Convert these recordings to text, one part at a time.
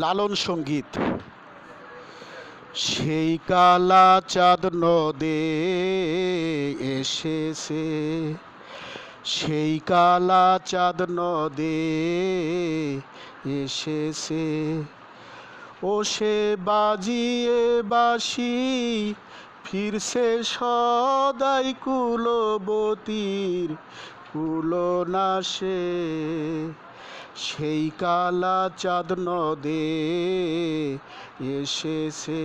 লালন সংগীত। সেই কালা চাঁদ নদে এসেছে। সেই কালা চাঁদ নদে এসেছে। ও সে বাজিয়ে বাসি ফিরছে সদাই কুলবতীর কুলনাশে। সেই কালা চাঁদ নদে এসেছে,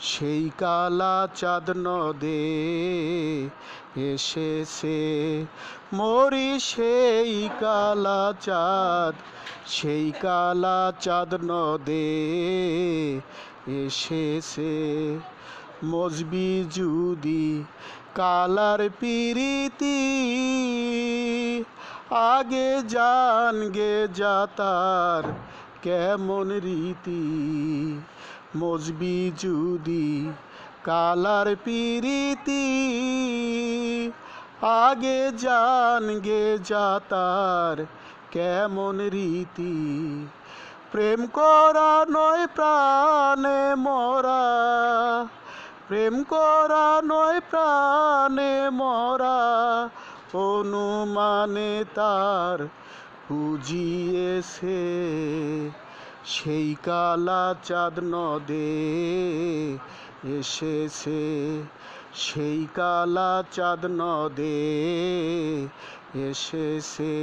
সেই কালা চাঁদ নদে এসেছে। মরি সেই কালা চাঁদ, সেই কালা চাঁদ নদে এসেছে। মজবি জুদি কালার পিরিতি আগে জান গে যাতার কেমন রীতি? মজবি জুদি কালার পিরিতি। আগে জান গে যাতার কেমন রীতি? প্রেম করা নয় প্রাণে মরা। প্রেম করা নয় প্রাণে মরা। অনুমানে তার পুজিয়েছে সেই কালা চাঁদ নদে এসেছে। সেই কালা চাঁদ নদে এসেছে।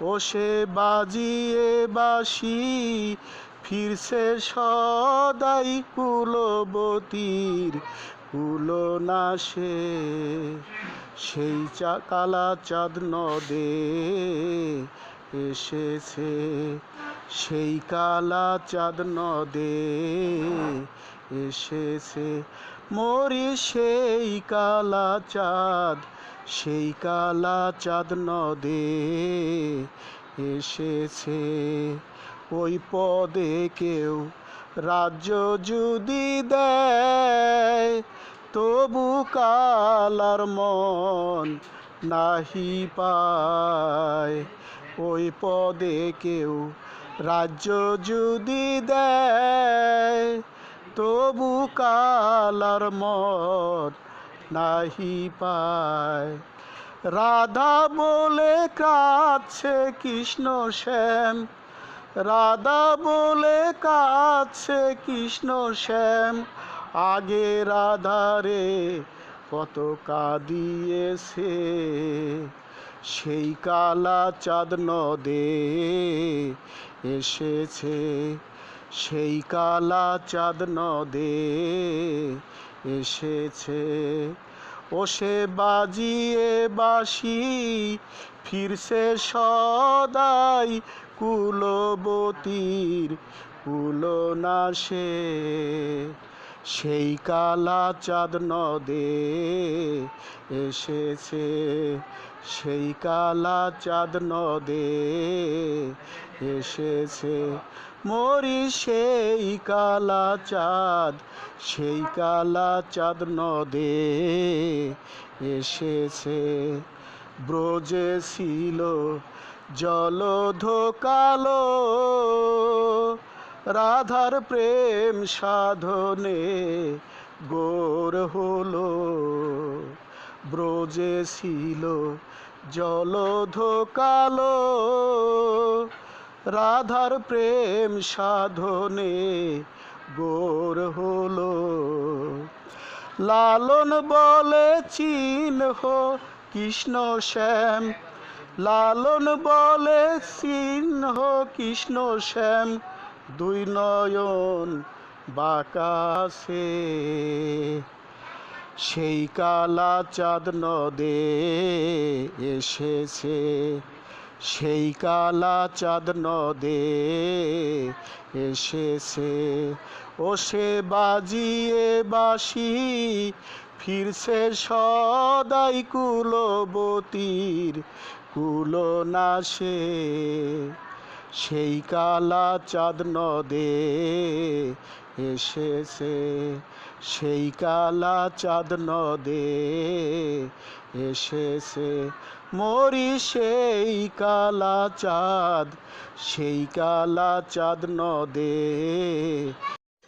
ও সে বাজিয়ে বাসি ফিরছে সদাই কুলবতীর কুলনাশে সেই চা কালা চাঁদ নদে এসেছে, সেই কালা চাঁদ নদে এসেছে। মরি সেই কালা চাঁদ, সেই কালা চাঁদ নদে এসেছে। ওই পদে কেউ রাজ্য যদি দেয়, তবু কালার মন নাহি পায়। ওই পদে কেউ রাজ্য যদি দেয়, তবু কালার মন নাহি পায়। রাধা বলে কাছে কৃষ্ণ শ্যাম রাধা বলে, কাছে কৃষ্ণ শ্যাম। আগে রাধারে কত কাঁদিয়েছে। সেই কালা চাঁদ নদে এসেছে। সেই কালা চাঁদ নদে এসেছে। ও সে বাজিয়ে বাসি ফিরছে সদাই কুলবতীর কুলনাশে। সেই কালা চাঁদ নদে এসেছে। সেই কালা চাঁদ নদে এসেছে। মরি সেই কালা চাঁদ, সেই কালা চাঁদ নদে এসেছে। ব্রজে ছিল জলধ কালো রাধার প্রেম সাধনে গোর হলো। ব্রজে ছিল জলধ কালো রাধার প্রেম সাধনে গোর হলো। লালন বলে চিহ্ন কৃষ্ণ শ্যাম। লালন বলে চিহ্ন কৃষ্ণ শ্যাম। দুই নয়ন বাকাশে, সেই কালা চাঁদ নদে এসেছে, সেই কালা চাঁদ নদে এসেছে। ও সে বাজিয়ে বাসি ফিরছে সদাই কুলবতীর কুলনাশে। সেই কালা চাঁদ নদে এসেছে। সেই কালা চাঁদ নদে এসেছে। মরি সেই কালা চাঁদ, সেই কালা চাঁদ নদে